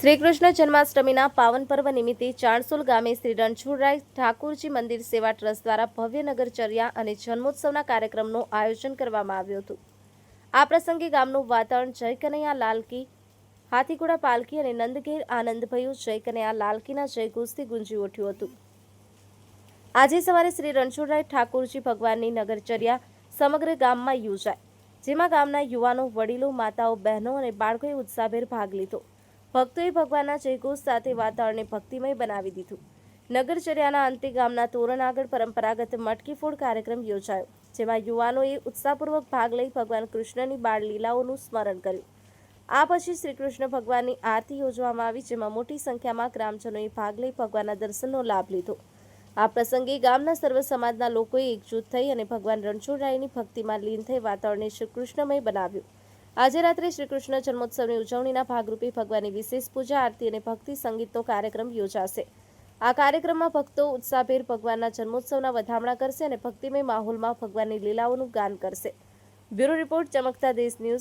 શ્રી કૃષ્ણ જન્માષ્ટમીના પાવન પર્વ નિમિત્તે ચાણસોલ ગામે શ્રી રણછોડરાય ઠાકુરજી મંદિર સેવા ટ્રસ્ટ દ્વારા ભવ્ય નગરચર્યા અને જન્મોત્સવના કાર્યક્રમનું આયોજન કરવામાં આવ્યું હતું. આ પ્રસંગે ગામનું વાતાવરણ જય કનૈયા લાલકી, હાથીઘોડા પાલકી અને નંદઘેર આનંદભયું જય કનૈયા લાલકીના જયઘોષથી ગુંજી ઉઠ્યું હતું. આજે સવારે શ્રી રણછોડરાય ઠાકુરજી ભગવાનની નગરચર્યા સમગ્ર ગામમાં યોજાય જેમાં ગામના યુવાનો, વડીલો, માતાઓ, બહેનો અને બાળકોએ ઉત્સાહભેર ભાગ લીધો. ભક્તોએ ભગવાનના જયઘોષ સાથે વાતાવરણને ભક્તિમય બનાવી દીધું. નગરચર્યાના અંતે ગામના તોરણ આગળ પરંપરાગત મટકી ફોડ કાર્યક્રમ યોજાયો, જેમાં યુવાનોએ ઉત્સાહપૂર્વક ભાગ લઈ ભગવાન કૃષ્ણની બાળ લીલાઓનું સ્મરણ કર્યું. આ પછી શ્રી કૃષ્ણ ભગવાનની આરતી યોજવામાં આવી, જેમાં મોટી સંખ્યામાં ગ્રામજનોએ ભાગ લઈ ભગવાનના દર્શનનો લાભ લીધો. આ પ્રસંગે ગામના સર્વ સમાજના લોકોએ એકજૂથ થઈ અને ભગવાન રણછોડરાયની ભક્તિમાં લીન થઈ વાતાવરણને શ્રી કૃષ્ણમય બનાવ્યું. આજે રાત્રે શ્રી કૃષ્ણ જન્મોત્સવની ઉજવણીના ભાગરૂપે ભગવાનની વિશેષ પૂજા, આરતી અને ભક્તિ સંગીતનો કાર્યક્રમ યોજાશે. આ કાર્યક્રમમાં ભક્તો ઉત્સાહભેર ભગવાનના જન્મોત્સવના વધામણા કરશે અને ભક્તિમય માહોલમાં ભગવાનની લીલાઓનું ગાન કરશે. બ્યુરો રિપોર્ટ, ચમકતા દેશ ન્યૂઝ.